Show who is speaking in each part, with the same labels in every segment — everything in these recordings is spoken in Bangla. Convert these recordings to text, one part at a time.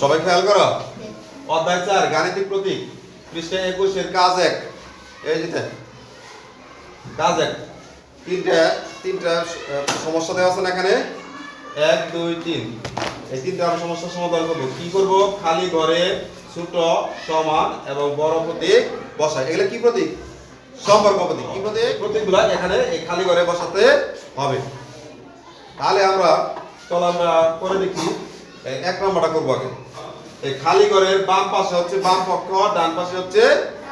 Speaker 1: সবাই খেয়াল করো। অধ্যায় চার, গাণিতিক প্রতীক। পৃষ্ঠা একুশের কাজ এক। এই যেতে কাজ এক। তিনটা তিনটা সমস্যা দেওয়া আছে না এখানে? এক, দুই, তিন। এই তিনটা আমরা সমস্যার সমাধান করব। কি করব? খালি ঘরে ছোট, সমান এবং বড় প্রতীক বসাই। এগুলো কি প্রতীক? সম্পর্ক প্রতীক। কি প্রতীক? প্রতীকগুলো এখানে এই খালি ঘরে বসাতে হবে। তাহলে আমরা, চলো আমরা করে দেখি। এক নম্বরটা করব আগে। এই খালি ঘরের বাম পাশে হচ্ছে বাম পক্ষ, ডান পাশে হচ্ছে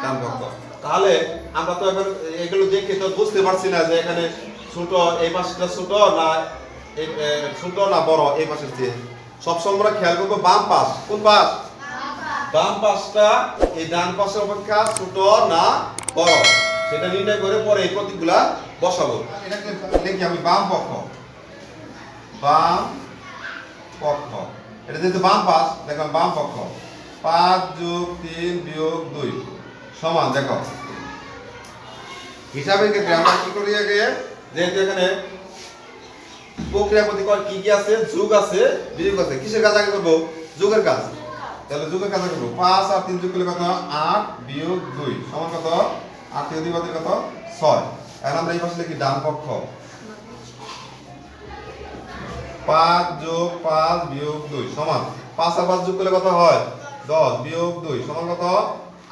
Speaker 1: ডান পক্ষ। তাহলে আমরা তো এখন এগুলো দেখে তো বুঝতে পারছি না যে এখানে ছোট এই পাশটা ছোট না ছোট না বড় এই পাশের চেয়ে। সবসময় আমরা খেয়াল করব বাম পাশ। কোন পাশ? বাম পাশটা এই ডান পাশের অপেক্ষা ছোট না বড়। সেটা নির্ণয় করে পরে এই প্রতীকগুলা বসাবো। এটাকে লিখি আমি বাম পক্ষ। বাম পক্ষ। এটা যেহেতু বাম পাশ, দেখো বাম পক্ষ। পাঁচ যোগ তিন বিয়োগ দুই। সমান, দেখো। হিসাবের ক্ষেত্রে আমরা কি করি আগে? যেহেতু এখানে প্রক্রিয়া প্রতিকর কি কি আছে? যুগ আছে, বিয়োগ আছে। কিসের কাজ আগে করব? যুগের কাজ। তাহলে যুগের কাজ করব। পাঁচ আর তিন যোগ করলে কত? আট বিয়োগ দুই। সমান কত? থেকে দুই কত? ছয়। এখন আমরা এই পাশে লিখি ডান পক্ষ। পাঁচ যোগ পাঁচ বিয়োগ দুই, সমান। পাঁচ আর পাঁচ যোগ করলে কত হয়? দশ, বিয়োগ দুই, সমান কত?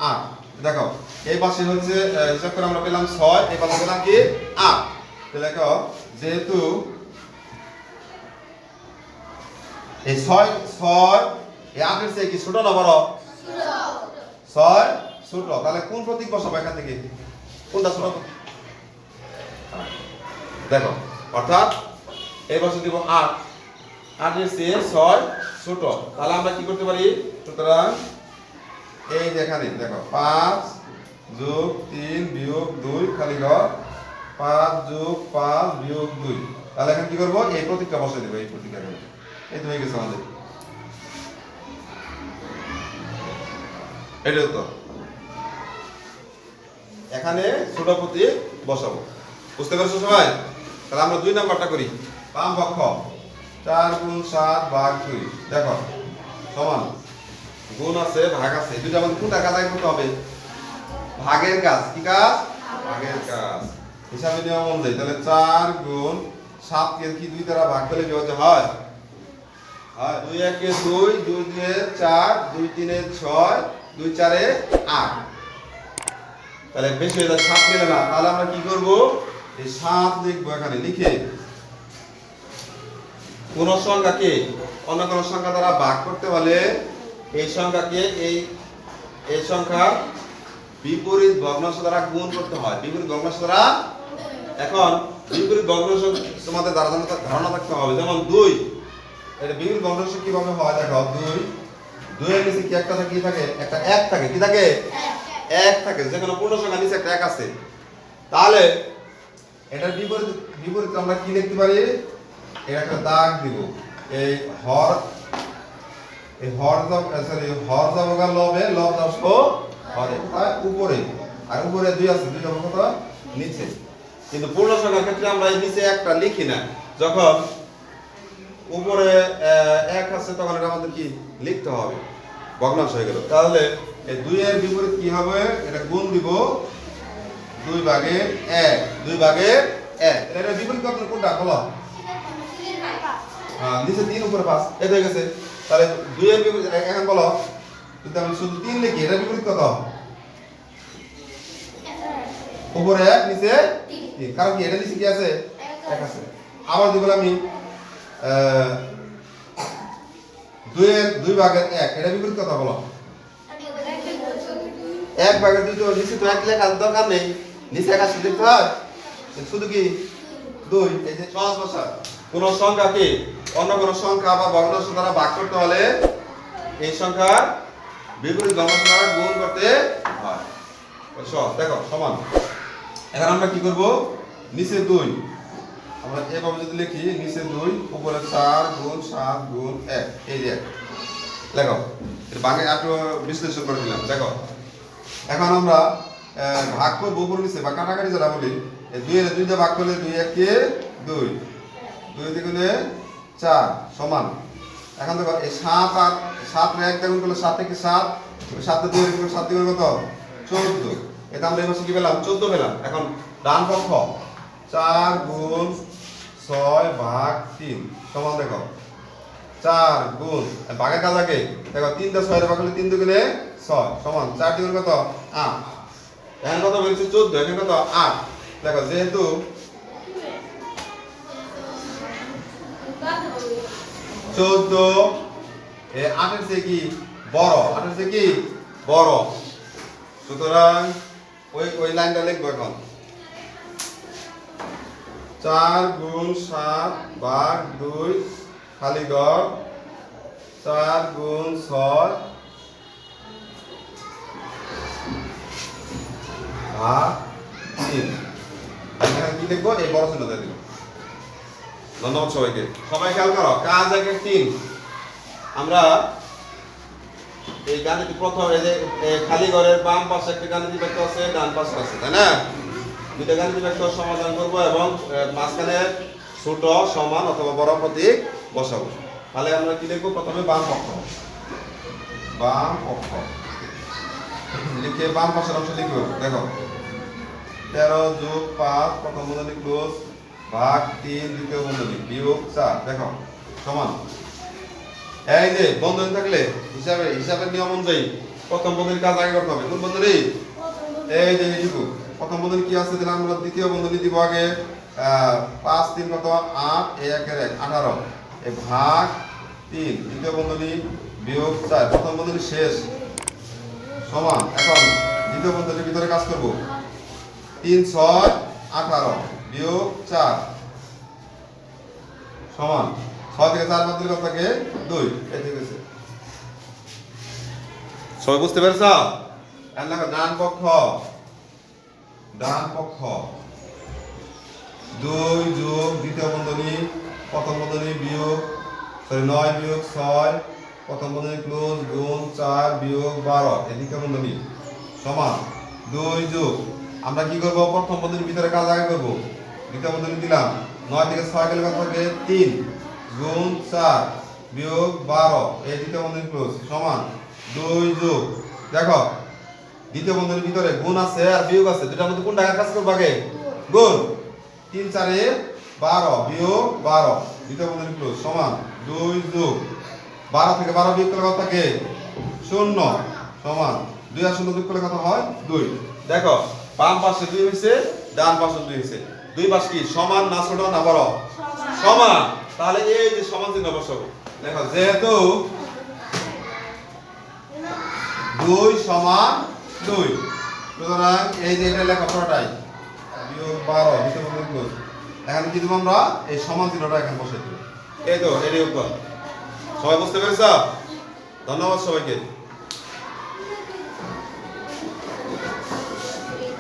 Speaker 1: আট। দেখো, এই পাশে হচ্ছে হিসাব করে আমরা পেলাম ছয় এই পাশে পেলাম কি? আট। দেখো, যেহেতু এই ছয় ছয়, এই আটের চেয়ে কি ছোট না বড়? ছয় ছোট। তাহলে কোন প্রতীক বসাবো এখান থেকে? কোনটা ছোট? দেখো, অর্থাৎ এই বছর দিব আট। আটের চেয়ে ছয় ছোট। তাহলে আমরা কি করতে পারি? সুতরাং এই যেখানে দেখো, পাঁচ যোগ তিন বিয়োগ দুই, খালি ঘর। পাঁচ যোগ পাঁচ বিয়োগ দুই। তাহলে এখন কি করব? এই প্রতীকটা বসে দেবো, এই প্রতীকটা এই তো হয়ে গেছে আমাদের। এটাই তো। এখানে ছোট প্রতীক বসাবো। বুঝতে পারছ সবাই? তাহলে আমরা দুই নাম্বারটা করি। বাম পক্ষ। চার গুণ সাত ভাগ দুই। দেখো, সমান। গুণ আছে, ভাগ আছে। দুইটা আমাদের কোনটা আগে করতে হবে? ভাগের কাজ। কি কাজ? ভাগের কাজ। হিসাবে নিয়ম অনুযায়ী। তাহলে চার গুণ সাত সাতকে কি দুই দ্বারা ভাগ করলে কি হচ্ছে? হয়। হয়। দুই একে দুই দুই দুয়ে চার, দুই তিনে ছয়, দুই চারে আট। তাহলে বেশি হয়ে যায়, সাত মিলে না। তাহলে আমরা কি করব? এই সাত লিখব এখানে। লিখে কোন সংখ্যাকে অন্য কোন সংখ্যা দ্বারা ভাগ করতে হলে এই সংখ্যাকে এই এই সংখ্যা বিপরীত ভগ্নাংশ দ্বারা গুণ করতে হয়। বিপরীত ভগ্নাংশ দ্বারা এখন বিপরীত ভগ্নাংশ তোমাদের দ্বারা ধারণা থাকতে হবে। যেমন দুই, এটা বিপরীত ভগ্নাংশ কীভাবে হয় দেখো, দুই, দুইয়ের নিচে কি একটা থাকে, কি থাকে? একটা এক থাকে, কি থাকে? এক থাকে। যে কোনো পূর্ণ সংখ্যা নিচে একটা এক আছে। তাহলে এটার বিপরীত বিপরীত আমরা কি লিখতে পারি? এর একটা দাগ দিব। এই হর এই হর যাব সরি হর যাবগা লবে, লব দাস হরে। তার উপরে। আর উপরে দুই আছে দুই যাব কত নিচে। কিন্তু পূর্ণ সংখ্যার ক্ষেত্রে আমরা এই নিচে একটা লিখি না। যখন উপরে এক আছে, তখন এটা আমাদের কি লিখতে হবে? ভগ্নাংশ হয়ে গেল। তাহলে এই দুইয়ের বিপরীত কি হবে? এটা গুণ দিব দুই ভাগে এক। দুই ভাগে এক। এটা বিপরীত কোনটা? বলো। হ্যাঁ তিন উপরে পাঁচ। এই হয়ে গেছে। তাহলে দুইয়ের বিপরীত এখন বলো, যদি আমি শুধু তিন লিখি এটা বিপরীত কত? উপরে এক, নিচে তিন। কারণ কি, এটা নিচে কি আছে? এক আছে। আবার যদি বলি আমি দুইয়ের দুই ভাগের এক। এটা বিপরীত কথা বলো? এক ভাগের দুই তো নিচে তো এক লেখার দরকার নেই। নিচে এক আসলে দেখতে হয় শুধু কি? দুই। এই যে সহজ ভাষা। কোন সংখ্যাকে অন্য কোন সংখ্যা বা ভগ্নাংশ দ্বারা ভাগ করতে হলে এই সংখ্যার বিপরীত ভগ্নাংশ দ্বারা গুণ করতে হয়। সহজ, দেখো, সমান। এখন আমরা কি করব? নিচে দুই। আমরা এভাবে যদি লিখি, নিচে দুই, উপরে চার, গুণ সাত, গুণ এক, এই যে এক। এটা বাকি একটু বিশ্লেষণ করে দিলাম দেখো। এখন আমরা ভাগ করব উপরে নিচে, বা কাটাকাটি যেটা বলি দুই দুইটা ভাগ করলে দুই একে দুই। দুই দ্বিগুণে চার, সমান। এখন দেখো, এই সাত আর সাত এক দেখুন করলে সাত থেকে সাত সাত দুই গুণ সাত দুই কত? চোদ্দ। এটা আমরা এই মাসে কি পেলাম? চোদ্দ পেলাম। এখন ডান পক্ষ, চার গুণ ছয় ভাগ তিন, সমান দেখো। চার গুণ ভাগের কাজ আগে। দেখো, তিন দিয়ে ছয় ভাগ করলে তিন দুগুণে ছয়, সমান। চার দুগুণ কত? আট। এখন কত বলছি চোদ্দ। এখানে কত? আট। দেখো, যেহেতু চোদ্দ আটের চেয়ে কি বড়? আটের চেয়ে কি বড়? সুতরাং ওই ওই লাইনটা লিখব এখন। চার গুণ সাত ভাগ দুই, খালি ঘর চার গুণ ছয় ভাগ তিন। এখানে কি লিখব? এই বড় চিহ্নটা দিলাম ধন্যবাদ সবাইকে। সবাই খেয়াল করো, কাজ একের তিন। আমরা এই গাণিতিক প্রথম এই যে খালি ঘরের বাম পাশে একটা গাণিতিক ভেক্টর আছে, ডান পাশে আছে, তাই না? দুইটা গাণিতিক ভেক্টর সমাধান করব এবং মাঝখানে ছোট, সমান অথবা বড় প্রতীক বসাবো। তাহলে আমরা কি লিখব প্রথমে বাম পক্ষ বাম পক্ষ লিখে বাম পাশের অংশ লিখব। দেখো। তেরো যোগ পাঁচ, প্রথম ক্লোজ। ভাগ তিন দ্বিতীয় বন্ধনী, বিয়োগ চার। দেখো, সমান। এই যে, বন্ধনী থাকলে হিসাবে, হিসাবের নিয়ম অনুযায়ী প্রথম বন্ধনীর কাজ আগে করতে হবে। কোন বন্ধনী? এই যে এইটুকু প্রথম বন্ধনী কি আছে? দিলাম আমরা দ্বিতীয় বন্ধনী দিব আগে। পাঁচ, তিন, কত? আট একের এক, আঠারো। এই ভাগ তিন, দ্বিতীয় বন্ধনী, বিয়োগ চার। প্রথম বন্ধনী শেষ। সমান। এখন দ্বিতীয় বন্ধনীর ভিতরে কাজ করব। তিন, ছয়, আঠারো। বিয়োগ চার। সমান। ছয় থেকে চার বাদ দিলে থাকে দুই। আছে সবাই বুঝতে পেরেছ? ডান পক্ষ। ডান পক্ষ। দুই যোগ দ্বিতীয় বন্ধনী, প্রথম বন্ধনী বিয়োগ সরি নয় বিয়োগ ছয়, প্রথম বন্ধনী ক্লোজ গুণ চার বিয়োগ বারো। দ্বিতীয় বন্ধনী। সমান। দুই যোগ। আমরা কি করব? প্রথম বন্ধনীর ভিতরে কাজ আগে করব? দ্বিতীয় বন্ধনী দিলাম। নয় থেকে ছয় গেলে কত থাকে তিন। গুণ চার বিয়োগ বারো। এই দ্বিতীয় বন্ধনী ক্লোজ সমান দুই যোগ। দেখো, দ্বিতীয় বন্ধনীর ভিতরে গুণ আছে আর বিয়োগ আছে। দুটার মধ্যে কোন টাকা কাজ করব আগে? গুণ। তিন চারে বারো বিয়োগ বারো। দ্বিতীয় বন্ধনী ক্লোজ সমান দুই যোগ। বারো থেকে বারো বিয়োগ করলে কত থাকে? শূন্য। সমান দুই আর শূন্য যোগ করলে কত হয়? দুই। দেখো, বাম পাশে দুই হয়েছে, ডান পাশে দুই হয়েছে। দুই পাশ কি? সমান না ছোট না বড়? সমান। তাহলে এই যে সমান চিহ্ন বসাবো। দেখো যেহেতু দুই সমান দুই। সুতরাং এই যে এটা লেখা পুরোটাই বিয়োগ বারো এখন কি দেবো আমরা? এই সমান চিহ্নটা এখানে বসে দেবো। এই তো এটাই উত্তর। সবাই বুঝতে পেরেছ? ধন্যবাদ সবাইকে।